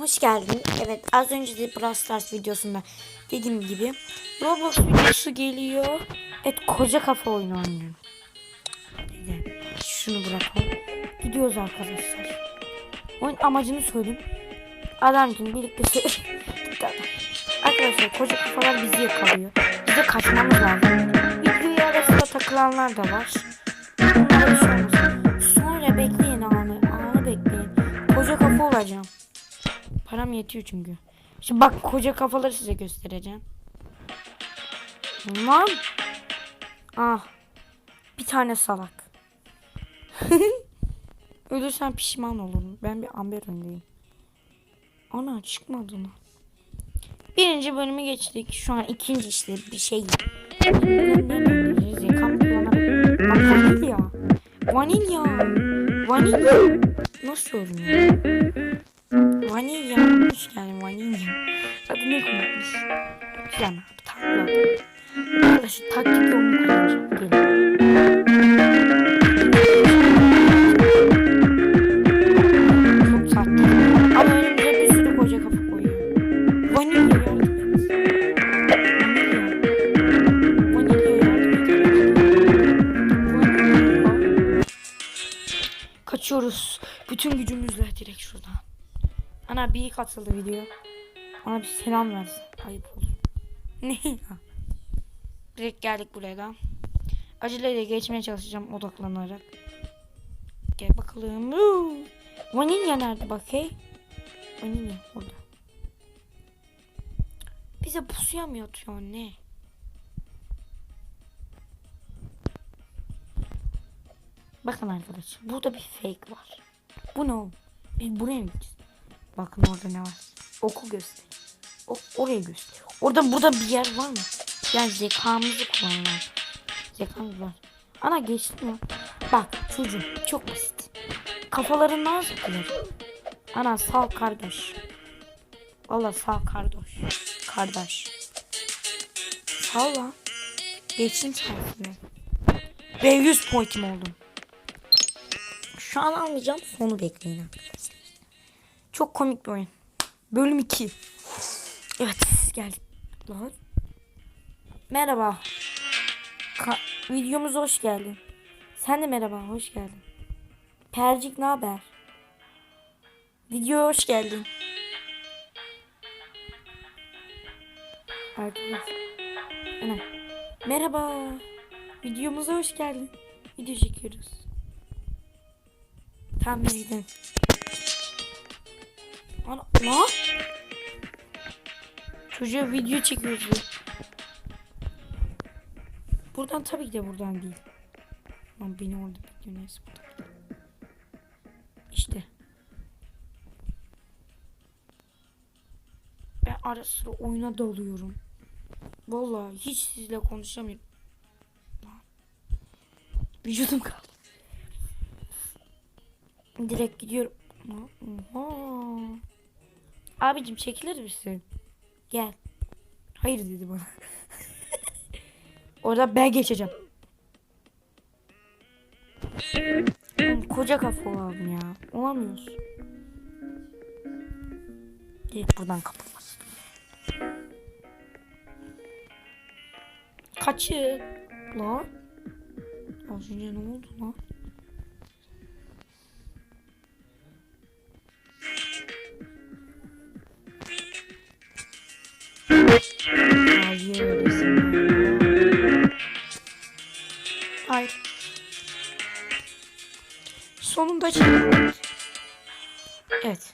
hoş geldin. Evet az önce de Brawl Stars videosunda dediğim gibi Roblox videosu geliyor. Evet koca kafa oyunu oynuyorum. Güzel. Şunu bırakalım. Gidiyoruz arkadaşlar. Oyun amacını söyleyeyim. Adamcım birlikte adam. Arkadaşlar koca kafalar bizi yakalıyor. Bize kaçmamız lazım. Videoyu arasında takılanlar da var. Bunlara şey. Sonra bekleyin anı. Anı bekleyin. Koca kafa olacağım. Param yetiyor çünkü. Şimdi bak koca kafaları size göstereceğim. Lan. Ah. Bir tane salak. Ölürsen pişman olurum. Ben bir amber öndeyim. Ana çıkmadı lan. Birinci bölümü geçtik. Şu an ikinci işte bir şey. Vanilya. Vanilya. Vanilya. Nasıl görünüyor? Vanilya. Hoş geldin vanilya. Adı ne koymuş? Güzel? Tatlı. Arkadaşlar taktik yolunu kullanacağım. Çok sahte. Ama önümüze bir sürü koca kafa koyuyor. Vanilya. Kaçıyoruz. Bütün gücümüzle. Ana bir katıldı video. Bana bir selam versin. Ayıp olur. Ne ya? Direkt geldik buraya da. Aceleyle geçmeye çalışacağım odaklanarak. Gel bakalım. Woo! Vanilya nerede bak hey? Vanilya orada. Bize pusuya mı yatıyor ne? Bakın arkadaşlar burada bir fake var. Bu ne oğlum? Biz buraya mı gideceğiz? Bakın orada ne var? Oku göster. O, oraya göster. Orada burada bir yer var mı? Yani zekamızı kullanalım. Zekamız var. Ana geçti mi? Bak çocuğum çok basit. Kafalarından zıplıyor. Ana sağ kardeş. Valla sağ kardeş. Kardeş. Sağ lan. Geçin sayesinde. Ve 100 pointim oldum. Şu an almayacağım. Sonu bekleyin arkadaşlar. Çok komik bir oyun. Bölüm 2. Evet geldik. Lan. Merhaba. Ka- videomuza hoş geldin. Sen de merhaba, hoş geldin. Percik ne haber? Videoya hoş geldin. Arkadaşlar. Ana. Merhaba. Videomuza hoş geldin. Video çekiyoruz. Tamam biz gidelim. Ana, ne? Çocuğa video çekiyoruz. Buradan tabii ki de buradan değil. Ama beni orada bekliyor neyse. İşte. Ben ara sıra oyuna dalıyorum. Vallahi hiç sizle konuşamıyorum. Lan. Vücudum kaldı. Direkt gidiyorum. Oha. Abicim çekilir misin? Gel. Hayır dedi bana. Orada ben geçeceğim. Koca kafa olalım ya. Olamıyoruz. Direkt buradan kapılmaz. Kaçın. Lan. Az önce ne oldu lan? Çıktı. Evet.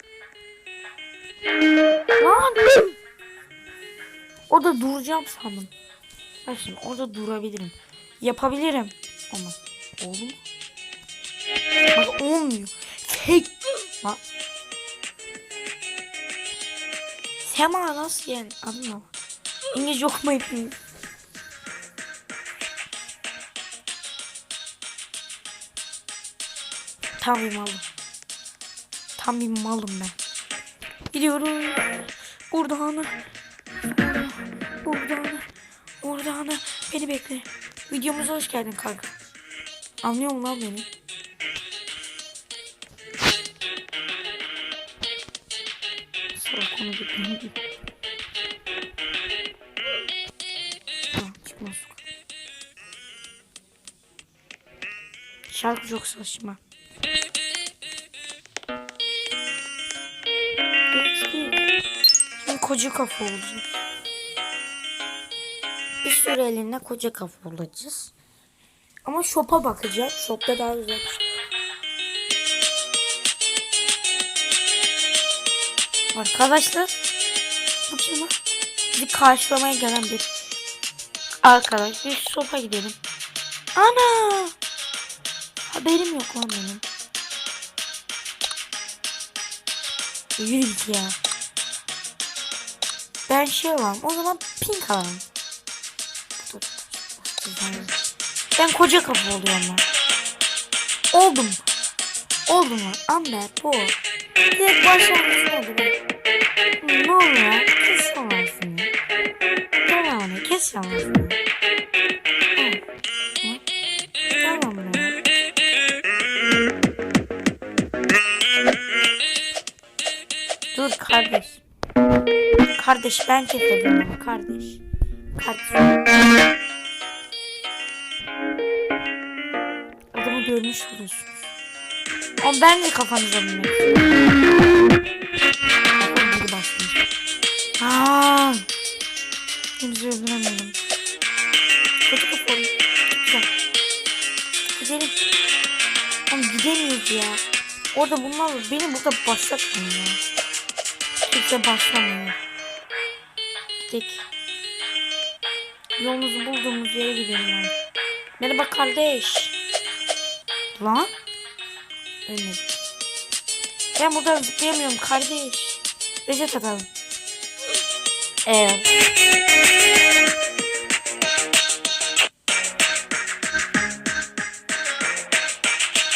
Lan! Orada duracağım sandım. Bak şimdi orada durabilirim. Yapabilirim. Ama oldu mu? Bak olmuyor. Fake. Bak. Sema nasıl yani? Ne? İngilizce okumayı bilmiyorum. Tam bir malım. Tam bir malım ben. Gidiyorum. Buradan. Buradan. Buradan. Beni bekle. Videomuza hoş geldin kanka. Anlıyor musun lan beni? Şarkı çok saçma. Koca kafa olacak. Bir süre elinde koca kafa olacağız. Ama shop'a bakacağız. Shop'ta daha güzel şey. Arkadaşlar bu kim lan? Bizi karşılamaya gelen bir arkadaş. Bir shop'a gidelim. Ana! Haberim yok lan benim. Yürü ya. Ben şey alalım. O zaman pink alalım. Ben koca kafa oluyorum lan. Oldum. Oldum lan. Amber bu. Direkt başlangıç be. Ne oluyor? Kes şansını. Devamı kes şansını. Tamam be. Dur kardeş. Kardeş ben keselim ama kardeş. Kardeş. Adamı görmüş oluyorsunuz. Ama ben de kafanıza. Kafam başlamış. Aaa. Kimse öldüremedim. Kötü kafa oğlum. Çok güzel. Gidelim. Oğlum gidemiyoruz ya. Orada bunlar. Beni burada başlatmıyor ya. Kimse başlamıyor. Gidelim. Yolumuzu bulduğumuz yere gidelim yani. Merhaba kardeş. Lan? Ölmedim. Ben buradan zıplayamıyorum kardeş. Reset atalım. Evet.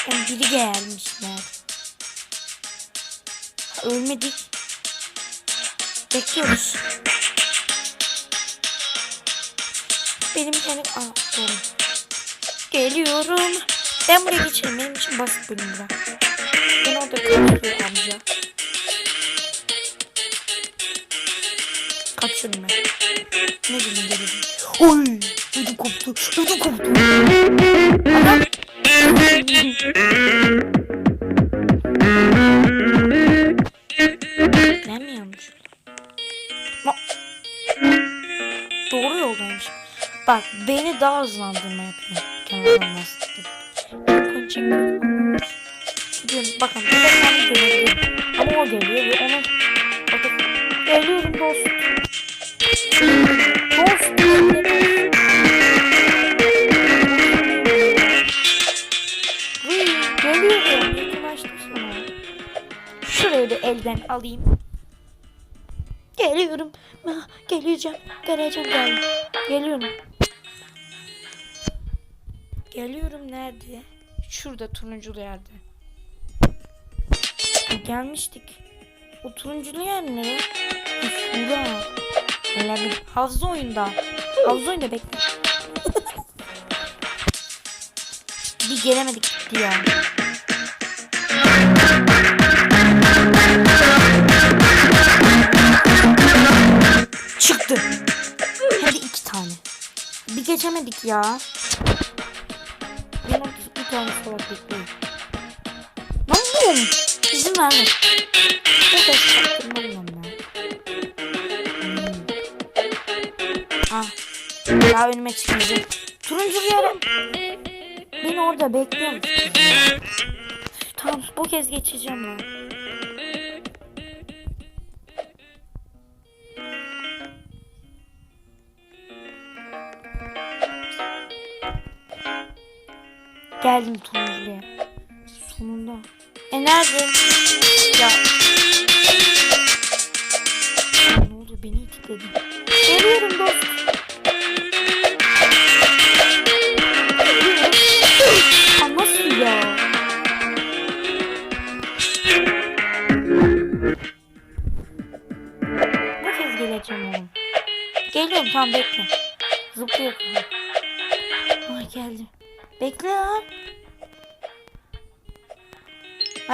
Oğlum biri gelmişler. Ölmedik. Bekliyoruz. Benim kendi... Aa, doğru. Geliyorum. Ben buraya geçerim. Benim için basit bölüm bura. Ben orada kaçıyor amca. Kaçıyorum ben. Ne bileyim gelirim. Oy! Ödüm koptu. Ödüm koptu. Adam. ben mi yanlış? Ma Doğru yoldaymış. Bak beni daha hızlandırma yapıyor. Kenardan lastikleri. Bakın çekiyorum. Gidiyorum bakın kendi görebilirim. Ama o geliyor ve onu bakın geliyorum dost. Dost geliyorum. Yakınlaştım sana. Şurayı da elden alayım. Geliyorum. Ah, Geleceğim. Geleceğim. Gel. Geliyorum. Geliyorum nerede? Şurada turunculu yerde. Gelmiştik. O turunculu yer ne? Şurada. Eledim. Havza oyunda. Havza oyunda bekle. Bir gelemedik gitti ya. Çıktı. De iki tane. Bir geçemedik ya. Tane salak bekliyorum. Lan bu izin verme. De çaktırmam ben. Hmm. Ah. Daha önüme çıkmayacak. Turuncu bir yerim. Beni orada bekliyor musun? Tamam bu kez geçeceğim ben. Geldim turuncuya. Sonunda. E nerede? Ya. Ne oldu beni itikledi. Geliyorum dost.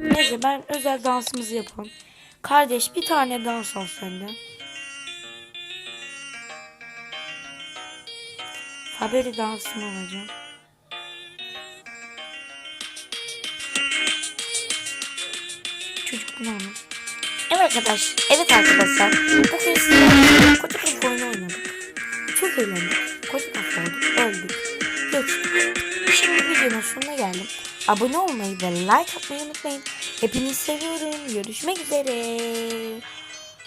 Neyse ben özel dansımızı yapalım. Kardeş bir tane dans al senden. Haberi dansını alacağım. Çocuk bunu. Evet arkadaş, evet arkadaşlar. Bugün sizlerle koca kafa oyunu oynadık. Çok eğlendik. Koca kafa olduk, öldük. Geçtik. Şimdi videonun sonuna geldim. Abone olmayı ve like atmayı unutmayın. Hepinizi seviyorum. Görüşmek üzere.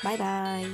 Bay bay.